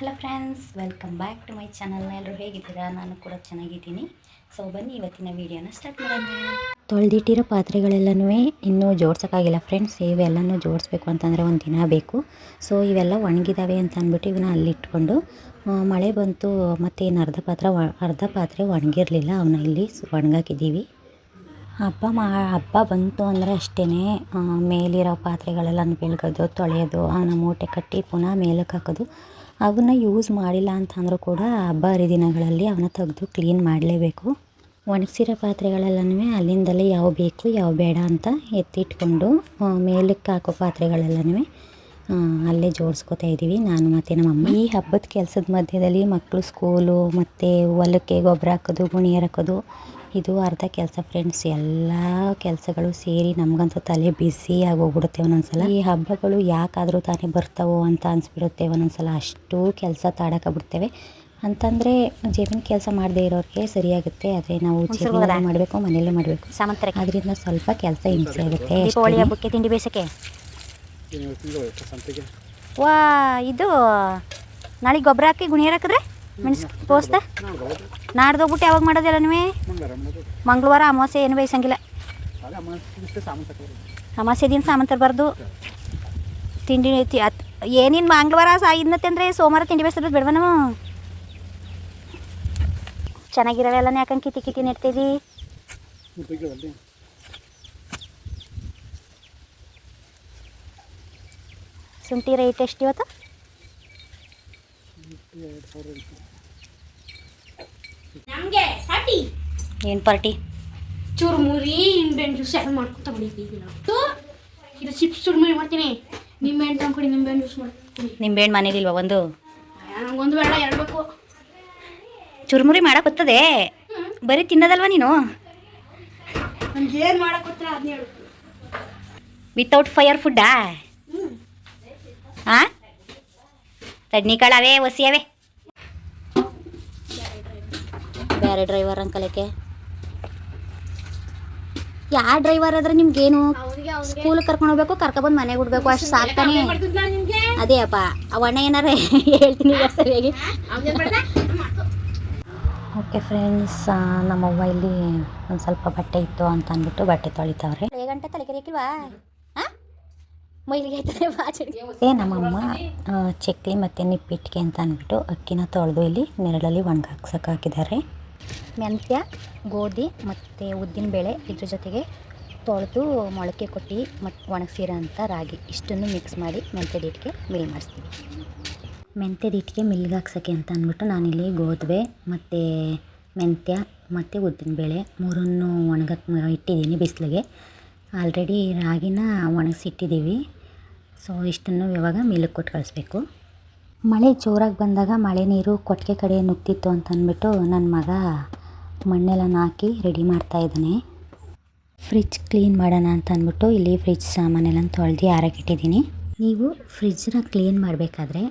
Hello friends welcome back to my channel ಎಲ್ಲರೂ ಹೇಗಿದ್ದೀರಾ? ನಾನು ಕೂಡ ಚೆನ್ನಾಗಿದ್ದೀನಿ. ಸೊ ಬನ್ನಿ ಇವತ್ತಿನ ವೀಡಿಯೋನ ಸ್ಟಾರ್ಟ್ ಮಾಡೋಣ. ತೊಳೆದಿಟ್ಟಿರೋ ಪಾತ್ರೆಗಳೆಲ್ಲನೂ ಇನ್ನೂ ಜೋಡ್ಸೋಕ್ಕಾಗಿಲ್ಲ ಫ್ರೆಂಡ್ಸ್ ಇವೆಲ್ಲನೂ ಜೋಡಿಸ್ಬೇಕು ಅಂತಂದರೆ ಒಂದು ದಿನ ಬೇಕು. ಸೊ ಇವೆಲ್ಲ ಒಣಗಿದಾವೆ ಅಂತ ಅಂದ್ಬಿಟ್ಟು ಇವನ್ನ ಅಲ್ಲಿಟ್ಕೊಂಡು ಮಳೆ ಬಂತು ಮತ್ತು ಏನು ಅರ್ಧ ಪಾತ್ರ ಅರ್ಧ ಪಾತ್ರೆ ಒಣಗಿರಲಿಲ್ಲ. ಅವನ್ನ ಇಲ್ಲಿ ಒಣಗಾಕಿದ್ದೀವಿ. ಹಬ್ಬ ಮಾ, ಹಬ್ಬ ಬಂತು ಅಂದರೆ ಅಷ್ಟೇ ಮೇಲಿರೋ ಪಾತ್ರೆಗಳೆಲ್ಲ ಬೆಳಗೋದು, ತೊಳೆಯೋದು ಅವನ ಮೂಟೆ ಕಟ್ಟಿ ಪುನಃ ಮೇಲಕ್ಕೆ ಹಾಕೋದು. ಅವನ್ನ ಯೂಸ್ ಮಾಡಿಲ್ಲ ಅಂತಂದರೂ ಕೂಡ ಹಬ್ಬ ಹರಿದಿನಗಳಲ್ಲಿ ಅವನ್ನ ತೆಗೆದು ಕ್ಲೀನ್ ಮಾಡಲೇಬೇಕು. ಒಣಗಿಸಿರೋ ಪಾತ್ರೆಗಳೆಲ್ಲನೂ ಅಲ್ಲಿಂದಲೇ ಯಾವ ಬೇಕು ಯಾವ ಬೇಡ ಅಂತ ಎತ್ತಿಟ್ಕೊಂಡು ಮೇಲಕ್ಕೆ ಹಾಕೋ ಪಾತ್ರೆಗಳೆಲ್ಲನೂ ಅಲ್ಲೇ ಜೋಡಿಸ್ಕೋತಾ ಇದ್ದೀವಿ. ನಾನು ಮತ್ತು ನಮ್ಮಮ್ಮ ಈ ಹಬ್ಬದ ಕೆಲಸದ ಮಧ್ಯದಲ್ಲಿ ಮಕ್ಕಳು ಸ್ಕೂಲು ಮತ್ತು ಹೊಲಕ್ಕೆ ಗೊಬ್ಬರ ಹಾಕೋದು ಗುಣಿ ಹಾಕೋದು ಇದು ಅರ್ಧ ಕೆಲಸ ಫ್ರೆಂಡ್ಸ್ ಎಲ್ಲ ಕೆಲಸಗಳು ಸೇರಿ ನಮಗಂತೂ ತಲೆ ಬ್ಯುಸಿ ಆಗೋಗ್ಬಿಡುತ್ತೆ ಒಂದೊಂದ್ಸಲ. ಈ ಹಬ್ಬಗಳು ಯಾಕಾದರೂ ತಾನೇ ಬರ್ತಾವೋ ಅಂತ ಅನಿಸ್ಬಿಡುತ್ತೆ ಒಂದೊಂದ್ಸಲ. ಅಷ್ಟು ಕೆಲಸ ತಾಡಕಬಿಡ್ತೇವೆ. ಅಂತಂದ್ರೆ ಜೇಬಿನ ಕೆಲಸ ಮಾಡದೇ ಇರೋರಿಗೆ ಸರಿಯಾಗುತ್ತೆ. ಆದರೆ ನಾವು ಜೇಬಿನ ಮಾಡಬೇಕು ಮನೆಯಲ್ಲೇ ಮಾಡಬೇಕು. ಸಾಮಂತರ ಅದರಿಂದ ಸ್ವಲ್ಪ ಕೆಲಸ ಹಿಂಸೆ ಆಗುತ್ತೆ. ಹಬ್ಬಕ್ಕೆ ತಿಂಡಿ ಬೇಸಕ್ಕೆ ವಾ ಇದು ನಾಳೆ ಗೊಬ್ಬರ ಹಾಕಿ ಗುಣಿಯರ್ ಹಾಕಿದ್ರೆ? ಮೆಣಸು ಪೋಸ್ತ ನಾಡ್ದೋಗ್ಬಿಟ್ಟು ಯಾವಾಗ ಮಾಡೋದಿಲ್ಲ ನೀವೇ? ಮಂಗಳವಾರ ಅಮಾವಾಸ್ಯೆ ಏನು ಬೇಯಿಸಂಗಿಲ್ಲ. ಅಮಾವಾಸ್ಯ ಸಾಮಾನು ದಿನ ಸಾಮಂತರ ಬರ್ದು. ತಿಂಡಿ ಅತ್ ಏನಿನ್ ಮಂಗಳವಾರ ಸಾ ಇನ್ನತ್ತೆ ಅಂದರೆ ಸೋಮವಾರ ತಿಂಡಿ ಬೇಯಿಸೋದು ಬೇಡವ ನಾವು? ಚೆನ್ನಾಗಿರೋವೆಲ್ಲ ಯಾಕಂಗೆ ಕಿತಿ ಕಿತಿ ನೆಡ್ತೀವಿ ಶುಂಠಿ ರೇಟ್ ಎಷ್ಟು ಇವತ್ತು. ನಮಗೆ ಪಾರ್ಟಿ ಏನು ಪಾರ್ಟಿ? ಚುರುಮುರಿ ನಿಂಬೆಹಣ್ಣು ಜ್ಯೂಸ್ ಎರಡು ಮಾಡ್ಕೊತ ಬಡಿತೀವಿ ನಾವು. ಇದು ಚಿಪ್ಸ್ ಚುರುಮುರಿ ಮಾಡ್ತೀನಿ. ನಿಂಬೆಹಣ್ಣು ತಂದ್ಕೊಡಿ ನಿಂಬೆಹಣ್ಣು ಜ್ಯೂಸ್ ಮಾಡ್ತೀನಿ ನಿಂಬೆಹಣ್ಣು ಮನೇಲಿಲ್ವ ಒಂದು? ನಂಗೊಂದು ಬೇಡ ಎರಡು ಬೇಕು. ಚುರುಮುರಿ ಮಾಡಕ್ಕೆ ಬರ್ತದೆ. ಬರೀ ತಿನ್ನೋದಲ್ವಾ ನೀನು? ಏನು ಮಾಡಕ್ಕೆ ಗೊತ್ತಿಲ್ಲ ಅದನ್ನ ಹೇಳು ವಿತೌಟ್ ಫೈರ್ ಫುಡ್ಡಾ ಹಾಂ ತಡ್ನಿಕಾಳವೇ ಒಸಿಯವೇ. ಬೇರೆ ಡ್ರೈವರ್ ಅಂಕಲಕ್ಕೆ? ಯಾವ ಡ್ರೈವರ್ ಆದ್ರೆ ನಿಮ್ಗೇನು ಸ್ಕೂಲ್ ಕರ್ಕೊಂಡು ಹೋಗ್ಬೇಕು ಕರ್ಕೊಬಂದು ಮನೆಗೆ ಬಿಡ್ಬೇಕು ಅಷ್ಟು ಸಾಕ್ತಾನೆ. ಅದೇ ಅಪ್ಪ ಅವಣ್ಣ ಏನಾರ ಹೇಳ್ತೀನಿ ಸರಿಯಾಗಿ. ಓಕೆ ಫ್ರೆಂಡ್ಸ್ ನಮ್ಮವ್ವ ಇಲ್ಲಿ ಒಂದು ಸ್ವಲ್ಪ ಬಟ್ಟೆ ಇತ್ತು ಅಂತ ಅಂದ್ಬಿಟ್ಟು ಬಟ್ಟೆ ತೊಳಿತಾವ್ರೆ. ಗಂಟೆ ತಲೆ ಕೆರೆಯಕ್ಕಿಲ್ವಾ? ಹಾಂ? ಮೈಲಿಗೆ ಆಯ್ತದೆ ನಮ್ಮಮ್ಮ ಆ, ಚಕ್ಲಿ ಮತ್ತು ನಿಪ್ಪಿಟ್ಟಿಗೆ ಅಂತ ಅಂದ್ಬಿಟ್ಟು ಅಕ್ಕಿನ ತೊಳೆದು ಇಲ್ಲಿ ನೆರಳಲ್ಲಿ ಒಣಗಾಕ್ಸಕ್ಕೆ ಹಾಕಿದ್ದಾರೆ. ಮೆಂತ್ಯ, ಗೋಧಿ ಮತ್ತು ಉದ್ದಿನಬೇಳೆ ಇದ್ರ ಜೊತೆಗೆ ತೊಳೆದು ಮೊಳಕೆ ಕೊಟ್ಟು ಮತ್ತು ಒಣಗಿಸಿರೋ ಅಂಥ ರಾಗಿ. ಇಷ್ಟನ್ನು ಮಿಕ್ಸ್ ಮಾಡಿ ಮೆಂತ್ಯದ ಹಿಟ್ಟಿಗೆ ಮಿಲ್ ಮಾಡಿಸ್ತೀವಿ ಮೆಂತ್ಯದ ಹಿಟ್ಟಿಗೆ ಮಿಲ್ಗೆ ಹಾಕ್ಸೋಕ್ಕೆ ಅಂತ ಅಂದ್ಬಿಟ್ಟು ನಾನಿಲ್ಲಿ ಗೋಧಿ ಮತ್ತು ಮೆಂತ್ಯ ಮತ್ತು ಉದ್ದಿನಬೇಳೆ ಮೂರನ್ನು ಒಣಗಕ್ಕೆ ಇಟ್ಟಿದ್ದೀನಿ ಬಿಸಿಲಿಗೆ. ಆಲ್ರೆಡಿ ರಾಗಿನ ಒಣಗಿಸಿಟ್ಟಿದ್ದೀವಿ. ಸೊ ಇಷ್ಟನ್ನು ಇವಾಗ ಮಿಲ್ಗೆ ಕೊಟ್ಟು ಕಳಿಸ್ಬೇಕು. ಮಳೆ ಜೋರಾಗಿ ಬಂದಾಗ ಮಳೆ ನೀರು ಕೊಟ್ಟಿಗೆ ಕಡೆ ನುಗ್ತಿತ್ತು ಅಂತ ಅಂದ್ಬಿಟ್ಟು ನನ್ನ ಮಗ ಮಣ್ಣೆಲ್ಲ ಹಾಕಿ ರೆಡಿ ಮಾಡ್ತಾ ಇದ್ದಾನೆ. ಫ್ರಿಜ್ ಕ್ಲೀನ್ ಮಾಡೋಣ ಅಂತ ಅಂದ್ಬಿಟ್ಟು ಇಲ್ಲಿ ಫ್ರಿಜ್ ಸಾಮಾನೆಲ್ಲ ತೊಳೆದು ಆರಕ್ಕಿಟ್ಟಿದ್ದೀನಿ ನೀವು ಫ್ರಿಜ್ಜನ್ನ ಕ್ಲೀನ್ ಮಾಡಬೇಕಾದ್ರೆ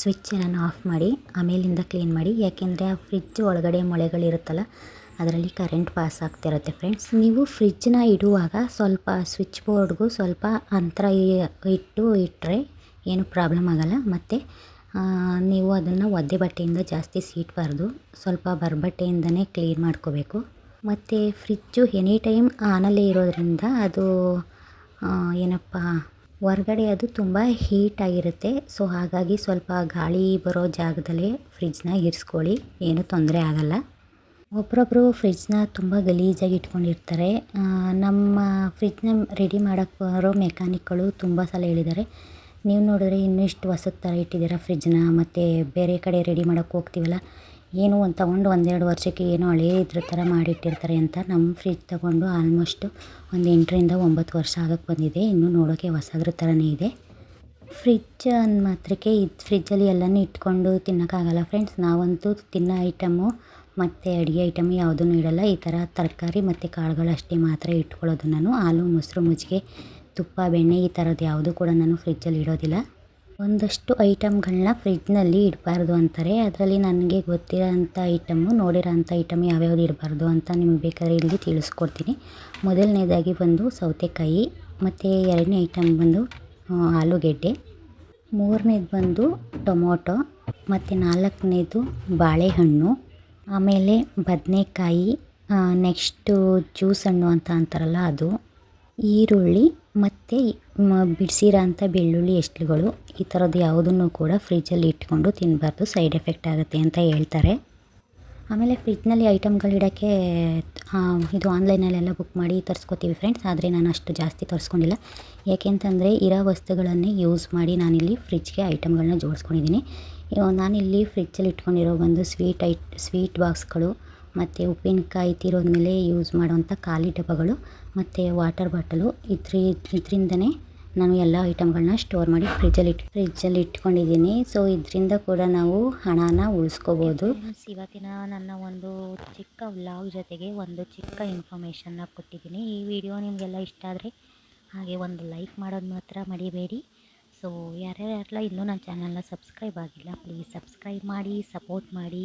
ಸ್ವಿಚ್ ಎಲ್ಲ ಆಫ್ ಮಾಡಿ, ಆಮೇಲಿಂದ ಕ್ಲೀನ್ ಮಾಡಿ. ಯಾಕೆಂದರೆ ಆ ಫ್ರಿಜ್ ಒಳಗಡೆ ಮೊಳೆಗಳಿರುತ್ತಲ್ಲ, ಅದರಲ್ಲಿ ಕರೆಂಟ್ ಪಾಸ್ ಆಗ್ತಿರುತ್ತೆ ಫ್ರೆಂಡ್ಸ್. ನೀವು ಫ್ರಿಜ್ಜನ್ನ ಇಡುವಾಗ ಸ್ವಲ್ಪ ಸ್ವಿಚ್ ಬೋರ್ಡ್ಗೂ ಸ್ವಲ್ಪ ಅಂತರ ಇಟ್ಟು ಇಟ್ಟರೆ ಏನು ಪ್ರಾಬ್ಲಮ್ ಆಗಲ್ಲ. ಮತ್ತು ನೀವು ಅದನ್ನು ಒದ್ದೆ ಬಟ್ಟೆಯಿಂದ ಜಾಸ್ತಿ ಸೀಟ್ಬಾರ್ದು. ಸ್ವಲ್ಪ ಬರ್ಬಟ್ಟೆಯಿಂದನೇ ಕ್ಲೀನ್ ಮಾಡ್ಕೋಬೇಕು. ಮತ್ತು ಫ್ರಿಜ್ಜು ಎನಿ ಟೈಮ್ ಆನಲ್ಲೇ ಇರೋದರಿಂದ ಅದು ಏನಪ್ಪ, ಹೊರ್ಗಡೆ ಅದು ತುಂಬ ಹೀಟಾಗಿರುತ್ತೆ ಸೊ ಹಾಗಾಗಿ ಸ್ವಲ್ಪ ಗಾಳಿ ಬರೋ ಜಾಗದಲ್ಲೇ ಫ್ರಿಜ್ನ ಇರಿಸ್ಕೊಳ್ಳಿ. ಏನೂ ತೊಂದರೆ ಆಗಲ್ಲ. ಒಬ್ಬರೊಬ್ಬರು ಫ್ರಿಜ್ನ ತುಂಬ ಗಲೀಜಾಗಿ ಇಟ್ಕೊಂಡಿರ್ತಾರೆ. ನಮ್ಮ ಫ್ರಿಜ್ನ ರೆಡಿ ಮಾಡೋಕ್ಕೆ ಬರೋ ಮೆಕ್ಯಾನಿಕ್ಗಳು ತುಂಬ ಸಲ ಹೇಳಿದ್ದಾರೆ. ನೀವು ನೋಡಿದ್ರೆ ಇನ್ನೂ ಇಷ್ಟು ಹೊಸದ ಥರ ಇಟ್ಟಿದ್ದೀರಾ ಫ್ರಿಜ್ನ ಮತ್ತು ಬೇರೆ ಕಡೆ ರೆಡಿ ಮಾಡೋಕ್ಕೆ ಹೋಗ್ತೀವಲ್ಲ? ಏನು ಒಂದು ತೊಗೊಂಡು ಒಂದೆರಡು ವರ್ಷಕ್ಕೆ ಏನೋ ಹಳೇ ಇದ್ರ ಥರ ಮಾಡಿಟ್ಟಿರ್ತಾರೆ ಅಂತ ನಮ್ಮ ಫ್ರಿಜ್ ತೊಗೊಂಡು ಆಲ್ಮೋಸ್ಟು ಒಂದು ಎಂಟರಿಂದ ಒಂಬತ್ತು ವರ್ಷ ಆಗಕ್ಕೆ ಬಂದಿದೆ. ಇನ್ನೂ ನೋಡೋಕ್ಕೆ ಹೊಸದ್ರ ಥರನೇ ಇದೆ. ಫ್ರಿಜ್ ಅಂದ ಮಾತ್ರಕ್ಕೆ ಇದು ಫ್ರಿಜ್ಜಲ್ಲಿ ಎಲ್ಲನೂ ಇಟ್ಕೊಂಡು ತಿನ್ನೋಕ್ಕಾಗಲ್ಲ ಫ್ರೆಂಡ್ಸ್ ನಾವಂತೂ ತಿನ್ನೋ ಐಟಮು ಮತ್ತು ಅಡುಗೆ ಐಟಮ್ ಯಾವುದೂ ಇಡಲ್ಲ ಈ ಥರ ತರಕಾರಿ ಮತ್ತು ಕಾಳುಗಳು ಅಷ್ಟೇ ಮಾತ್ರ ಇಟ್ಕೊಳ್ಳೋದು ನಾನು. ಹಾಲು, ಮೊಸರು, ಮಜ್ಜಿಗೆ ತುಪ್ಪ, ಬೆಣ್ಣೆ ಈ ಥರದ್ದು ಯಾವುದೂ ಕೂಡ ನಾನು ಫ್ರಿಜ್ಜಲ್ಲಿ ಇಡೋದಿಲ್ಲ. ಒಂದಷ್ಟು ಐಟಮ್ಗಳನ್ನ ಫ್ರಿಜ್ನಲ್ಲಿ ಇಡಬಾರ್ದು ಅಂತಾರೆ. ಅದರಲ್ಲಿ ನನಗೆ ಗೊತ್ತಿರೋಂಥ ಐಟಮ್ಮು ನೋಡಿರೋಂಥ ಐಟಮ್ ಯಾವ್ಯಾವ್ದು ಇಡಬಾರ್ದು ಅಂತ ನಿಮಗೆ ಬೇಕಾದ್ರೆ ಇಲ್ಲಿ ತಿಳಿಸ್ಕೊಡ್ತೀನಿ. ಮೊದಲನೇದಾಗಿ ಬಂದು ಸೌತೆಕಾಯಿ, ಮತ್ತು ಎರಡನೇ ಐಟಮ್ ಬಂದು ಆಲೂಗೆಡ್ಡೆ. ಮೂರನೇದು ಬಂದು ಟೊಮೊಟೊ, ಮತ್ತು ನಾಲ್ಕನೇದು ಬಾಳೆಹಣ್ಣು. ಆಮೇಲೆ ಬದನೆಕಾಯಿ ನೆಕ್ಸ್ಟು ಜ್ಯೂಸ್ ಹಣ್ಣು ಅಂತ ಅಂತಾರಲ್ಲ ಅದು. ಈರುಳ್ಳಿ ಮತ್ತು ಬಿಡಿಸಿರೋ ಅಂಥ ಬೆಳ್ಳುಳ್ಳಿ ಎಷ್ಟುಗಳು ಈ ಥರದ್ದು ಯಾವುದನ್ನು ಕೂಡ ಫ್ರಿಜ್ಜಲ್ಲಿ ಇಟ್ಕೊಂಡು ತಿನ್ನಬಾರ್ದು ಸೈಡ್ ಎಫೆಕ್ಟ್ ಆಗುತ್ತೆ ಅಂತ ಹೇಳ್ತಾರೆ. ಆಮೇಲೆ ಫ್ರಿಜ್ನಲ್ಲಿ ಐಟಮ್ಗಳು ಇಡೋಕ್ಕೆ ಇದು ಆನ್ಲೈನಲ್ಲೆಲ್ಲ ಬುಕ್ ಮಾಡಿ ತರಿಸ್ಕೊತೀವಿ ಫ್ರೆಂಡ್ಸ್, ಆದರೆ ನಾನು ಅಷ್ಟು ಜಾಸ್ತಿ ತರಿಸ್ಕೊಂಡಿಲ್ಲ. ಯಾಕೆಂತಂದರೆ, ಇರೋ ವಸ್ತುಗಳನ್ನೇ ಯೂಸ್ ಮಾಡಿ ನಾನಿಲ್ಲಿ ಫ್ರಿಜ್ಗೆ ಐಟಮ್ಗಳನ್ನ ಜೋಡಿಸ್ಕೊಂಡಿದ್ದೀನಿ. ನಾನಿಲ್ಲಿ ಫ್ರಿಜ್ಜಲ್ಲಿ ಇಟ್ಕೊಂಡಿರೋ ಒಂದು ಸ್ವೀಟ್ ಐಟ್ ಸ್ವೀಟ್ ಬಾಕ್ಸ್ಗಳು ಮತ್ತು ಉಪ್ಪಿನಕಾಯಿ ತೀರೋದ ಮೇಲೆ ಯೂಸ್ ಮಾಡೋವಂಥ ಖಾಲಿ ಡಬ್ಬಗಳು ಮತ್ತು ವಾಟರ್ ಬಾಟಲು ಇದ್ರ, ಇದರಿಂದನೇ ನಾನು ಎಲ್ಲ ಐಟಮ್ಗಳನ್ನ ಸ್ಟೋರ್ ಮಾಡಿ ಫ್ರಿಜ್ಜಲ್ಲಿ ಇಟ್ಟು ಫ್ರಿಜ್ಜಲ್ಲಿ ಇಟ್ಕೊಂಡಿದ್ದೀನಿ. ಸೊ ಇದರಿಂದ ಕೂಡ ನಾವು ಹಣನ ಉಳಿಸ್ಕೋಬೋದು. ಇವತ್ತಿನ ನನ್ನ ಒಂದು ಚಿಕ್ಕ ವ್ಲಾಗ್ ಜೊತೆಗೆ ಒಂದು ಚಿಕ್ಕ ಇನ್ಫಾರ್ಮೇಷನ್ನ ಕೊಟ್ಟಿದ್ದೀನಿ. ಈ ವಿಡಿಯೋ ನಿಮಗೆಲ್ಲ ಇಷ್ಟ ಆದರೆ ಹಾಗೆ ಒಂದು ಲೈಕ್ ಮಾಡೋದು ಮಾತ್ರ ಮರಿಬೇಡಿ. ಸೊ ಯಾರ್ಯಾರೆಲ್ಲ ಇನ್ನೂ ನನ್ನ ಚಾನಲ್ನ ಸಬ್ಸ್ಕ್ರೈಬ್ ಆಗಿಲ್ಲ ಪ್ಲೀಸ್ ಸಬ್ಸ್ಕ್ರೈಬ್ ಮಾಡಿ ಸಪೋರ್ಟ್ ಮಾಡಿ.